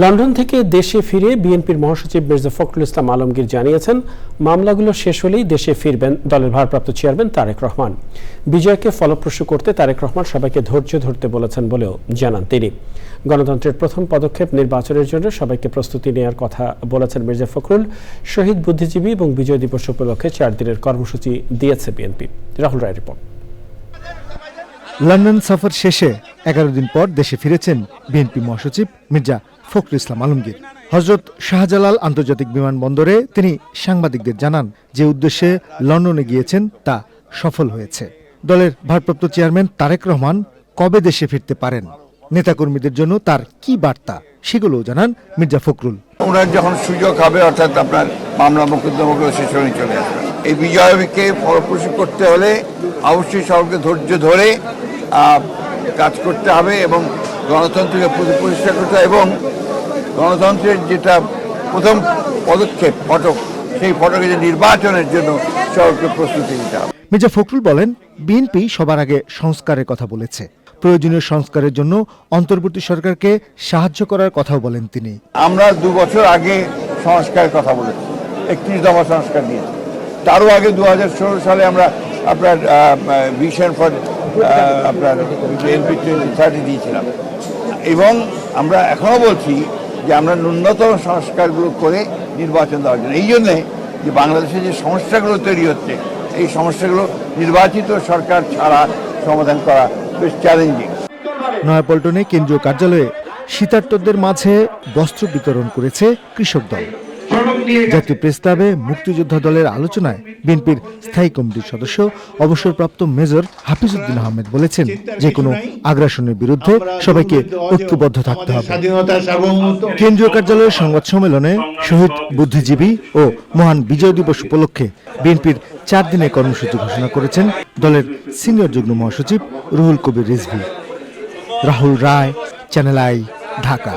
London থেকে দেশে ফিরে বিএনপির মহাসচিব মির্জা ফখরুল ইসলাম আলমগীর জানিয়েছেন, মামলাগুলো শেষ হলেই দেশে ফিরবেন দলের ভারপ্রাপ্ত চেয়ারম্যান তারেক রহমান। বিজয়কে ফলপ্রসূ করতে তারেক রহমান সবাইকে ধৈর্য ধরতে বলেছেন বলেও জানান তিনি। গণতন্ত্রের প্রথম পদক্ষেপ নির্বাচনের জন্য সবাইকে প্রস্তুতি নেওয়ার কথা বলেছেন মির্জা ফখরুল। শহীদ বুদ্ধিজীবী এবং বিজয় দিবস উপলক্ষে চার দিনের কর্মসূচি দিয়েছে BNP. Rahul Roy report. London সফর শেষে এগারো দিন পর দেশে ফিরেছেন বিএনপি মহাসচিব মির্জা ফখরুল ইসলাম আলমগীর। হজরত শাহজালাল আন্তর্জাতিক বিমানবন্দরে তিনি সাংবাদিকদের জানান যে উদ্দেশ্যে লন্ডনে গিয়েছেন তা সফল হয়েছে। দলের ভারপ্রাপ্ত চেয়ারম্যান তারেক রহমান কবে দেশে ফিরতে পারেন? নেতাকর্মীদের জন্য তার কি বার্তা? সেগুলোও জানান মির্জা ফখরুল। ওনার যখন সুযোগ হবে অর্থাৎ আপনার মামলা মোকদ্দমাগুলো শেষ হয়ে চলে আসবে। এই বিজয়কে ফলপ্রসূ করতে হলে অবশ্যই সবকে ধৈর্য ধরে কাজ করতে হবে এবং গণতন্ত্রকে প্রতি- প্রতিষ্ঠা করতে হবে এবং গণতন্ত্রের যেটা প্রথম পদক্ষেপ ফটক সেই ফটকে যে নির্বাচনের জন্য সবকে প্রস্তুতি নিতে হবে। মির্জা ফখরুল বলেন বিএনপি সবার আগে সংস্কারের কথা বলেছে। প্রয়োজনীয় সংস্কারের জন্য অন্তর্বর্তী সরকারকে সাহায্য করার কথাও বলেন তিনি। আমরা দু বছর আগে সংস্কারের কথা বলেছি একত্রিশ দফা সংস্কার দিয়েছি তারও আগে দু হাজার ষোলো সালে আমরা আপনার ভিশন ফর আপনার এলপি থার্টি দিয়েছিলাম। এবং আমরা এখনও বলছি যে আমরা ন্যূনতম সংস্কারগুলো করে নির্বাচন দেওয়ার জন্য। এই জন্যে যে বাংলাদেশে যে সমস্যাগুলো তৈরি হচ্ছে, এই সমস্যাগুলো নির্বাচিত সরকার ছাড়া সমাধান করা বেশ চ্যালেঞ্জিং নয়াপল্টনে কেন্দ্রীয় কার্যালয়ে শীতার্তদের মাঝে বস্ত্র বিতরণ করেছে কৃষক দল। জাতীয় প্রেসক্লাবে মুক্তিযোদ্ধা দলের আলোচনায় বিএনপির স্থায়ী কমিটির সদস্য অবসরপ্রাপ্ত মেজর হাফিজউদ্দিন আহমেদ বলেছেন যে কোনো আগ্রাসনের বিরুদ্ধে সবাইকে ঐক্যবদ্ধ থাকতে হবে। কেন্দ্রীয় কার্যালয়ের সংবাদ সম্মেলনে শহীদ বুদ্ধিজীবী ও মহান বিজয় দিবস উপলক্ষে বিএনপির চার দিনের কর্মসূচি ঘোষণা করেছেন দলের সিনিয়র যুগ্ম মহাসচিব Ruhul Kabir Rizvi. Rahul Roy channel I Dhaka.